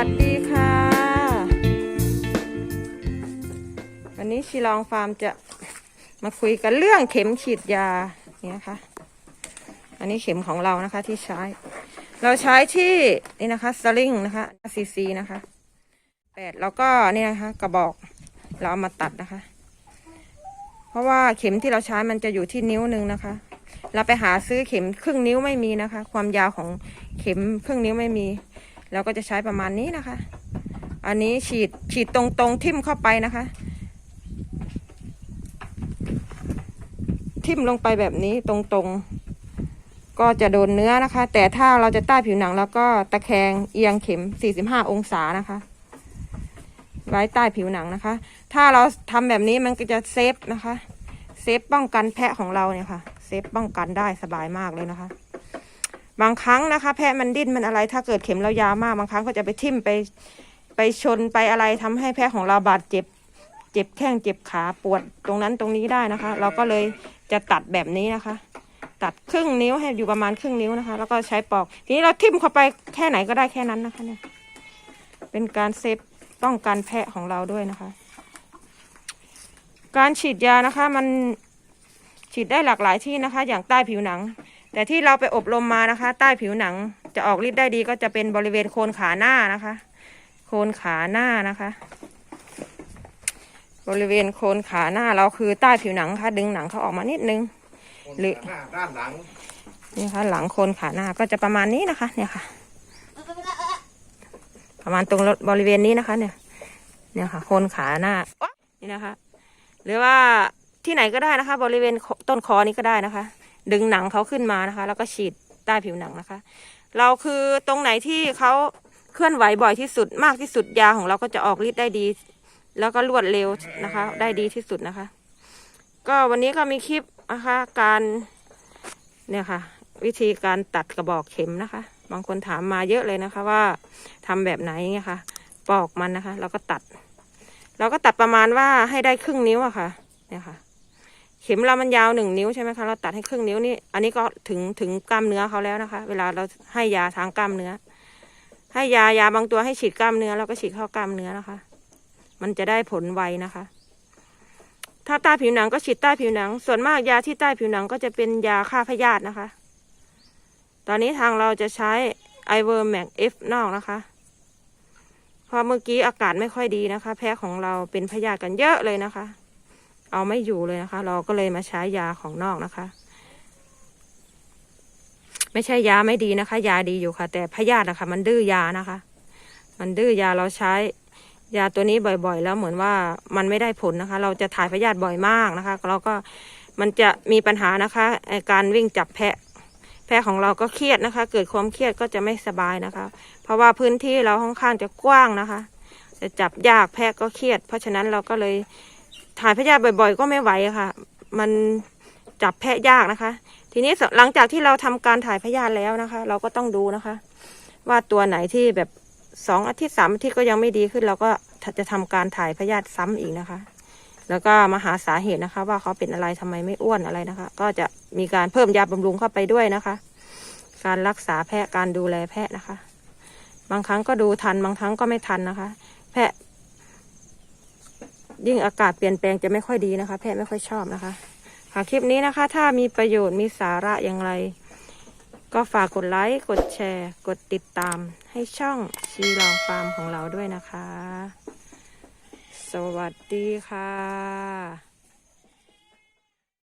วัสดีค่ะ วันนี้ชิลองฟาร์มจะมาคุยกันเรื่องเข็มฉีดยาเนี่ยค่ะ อันนี้เข็มของเรานะคะที่ใช้ เราใช้ที่นี่นะคะสลิงนะคะซีซีนะคะแปดแล้วก็นี่นะคะกระบอกเราเอามาตัดนะคะ เพราะว่าเข็มที่เราใช้มันจะอยู่ที่นิ้วหนึ่งนะคะ เราไปหาซื้อเข็มครึ่งนิ้วไม่มีนะคะ ความยาวของเข็มครึ่งนิ้วไม่มี เราก็จะใช้ประมาณนี้นะคะ อันนี้ฉีดฉีดตรงตรงทิ่มเข้าไปนะคะ ทิ่มลงไปแบบนี้ตรงตรงก็จะโดนเนื้อนะคะ แต่ถ้าเราจะใต้ผิวหนังแล้วก็ตะแคงเอียงเข็ม 45 องศานะคะ ไว้ใต้ผิวหนังนะคะ ถ้าเราทำแบบนี้มันก็จะเซฟนะคะ เซฟป้องกันแพะของเราเนี่ยค่ะ เซฟป้องกันได้สบายมากเลยนะคะ บางครั้งนะคะ แพะมันดิ้นมันอะไร ถ้าเกิดเข็มเรายาวมากบางครั้งก็จะไปทิ่มไปไปชนไปอะไรทำให้แพะของเราบาดเจ็บ เจ็บแข้งเจ็บขาปวดตรงนั้นตรงนี้ได้นะคะ เราก็เลยจะตัดแบบนี้นะคะ ตัดครึ่งนิ้วให้อยู่ประมาณครึ่งนิ้วนะคะ แล้วก็ใช้ปอก ทีนี้เราทิ่มเข้าไปแค่ไหนก็ได้แค่นั้นนะคะเนี่ยเป็นการเซฟป้องกันแพะของเราด้วยนะคะ การฉีดยานะคะมันฉีดได้หลากหลายที่นะคะ อย่างใต้ผิวหนัง แต่ที่เราไปอบรมมานะคะ ใต้ผิวหนังจะออกฤทธิ์ได้ดีก็จะเป็นบริเวณโคนขาหน้านะคะ โคนขาหน้านะคะ บริเวณโคนขาหน้าเราคือใต้ผิวหนังค่ะ ดึงหนังเขาออกมานิดนึง หรือหน้าด้านหลังนี่ค่ะ หลังโคนขาหน้าก็จะประมาณนี้นะคะ เนี่ยค่ะ ประมาณตรงบริเวณนี้นะคะ เนี่ย เนี่ยค่ะ โคนขาหน้าอ๊ะนี่นะคะ หรือว่าที่ไหนก็ได้นะคะ บริเวณต้นคอนี้ก็ได้นะคะ ดึงหนังเขาขึ้นมานะคะ แล้วก็ฉีดใต้ผิวหนังนะคะ เราคือตรงไหนที่เขาเคลื่อนไหวบ่อยที่สุดมากที่สุดยาของเราก็จะออกฤทธิ์ได้ดี แล้วก็รวดเร็วนะคะ ได้ดีที่สุดนะคะ ก็วันนี้ก็มีคลิปนะคะการเนี่ยค่ะ วิธีการตัดกระบอกเข็มนะคะ บางคนถามมาเยอะเลยนะคะว่าทำแบบไหนเงี้ยค่ะ ปอกมันนะคะ แล้วก็ตัด เราก็ตัดประมาณว่าให้ได้ครึ่งนิ้วอะค่ะ เนี่ยค่ะ เข็มเรามันยาวหนึ่งนิ้วใช่ไหมคะ เราตัดให้ครึ่งนิ้วนี่ อันนี้ก็ถึงถึงกล้ามเนื้อเขาแล้วนะคะ เวลาเราให้ยาทางกล้ามเนื้อ ให้ยายาบางตัวให้ฉีดกล้ามเนื้อเราก็ฉีดเข้ากล้ามเนื้อนะคะ มันจะได้ผลไวนะคะ ถ้าใต้ผิวหนังก็ฉีดใต้ผิวหนัง ส่วนมากยาที่ใต้ผิวหนังก็จะเป็นยาฆ่าพยาธินะคะ ตอนนี้ทางเราจะใช้ไอเวอร์แมกเอฟนอกนะคะเพราะเมื่อกี้อากาศไม่ค่อยดีนะคะ แพ้ของเราเป็นพยาธิกันเยอะเลยนะคะ เอาไม่อยู่เลยนะคะ เราก็เลยมาใช้ยาของนอกนะคะ ไม่ใช่ยาไม่ดีนะคะ ยาดีอยู่ค่ะ แต่พยาธินะคะ มันดื้อยานะคะ มันดื้อยาเราใช้ ยาตัวนี้บ่อยๆ แล้วเหมือนว่ามันไม่ได้ผลนะคะ เราจะถ่ายพยาธิบ่อยมากนะคะ เราก็มันจะมีปัญหานะคะการวิ่งจับแพะแพะของเราก็เครียดนะคะ เกิดความเครียดก็จะไม่สบายนะคะ เพราะว่าพื้นที่เราค่อนข้างจะกว้างนะคะ จะจับยากแพะก็เครียด เพราะฉะนั้นเราก็เลย ถ่ายพยาธิบ่อย ๆ ก็ไม่ไหวค่ะ มันจับแพะยากนะคะ ทีนี้หลังจากที่เราทำการถ่ายพยาธิแล้วนะคะ เราก็ต้องดูนะคะ ว่าตัวไหนที่แบบสองอาทิตย์สามอาทิตย์ก็ยังไม่ดีขึ้น เราก็จะทำการถ่ายพยาธิซ้ำอีกนะคะ แล้วก็มาหาสาเหตุนะคะ ว่าเขาเป็นอะไรทำไมไม่อ้วนอะไรนะคะ ก็จะมีการเพิ่มยาบำรุงเข้าไปด้วยนะคะ การรักษาแพะการดูแลแพะนะคะ บางครั้งก็ดูทันบางครั้งก็ไม่ทันนะคะ แพะ ยิ่งอากาศเปลี่ยนแปลงจะไม่ค่อยดีนะคะ แพะไม่ค่อยชอบนะคะ ค่ะคลิปนี้นะคะ ถ้ามีประโยชน์มีสาระอย่างไร ก็ฝากกดไลค์ กดแชร์ กดติดตามให้ช่องชีลองฟาร์มของเราด้วยนะคะ สวัสดีค่ะ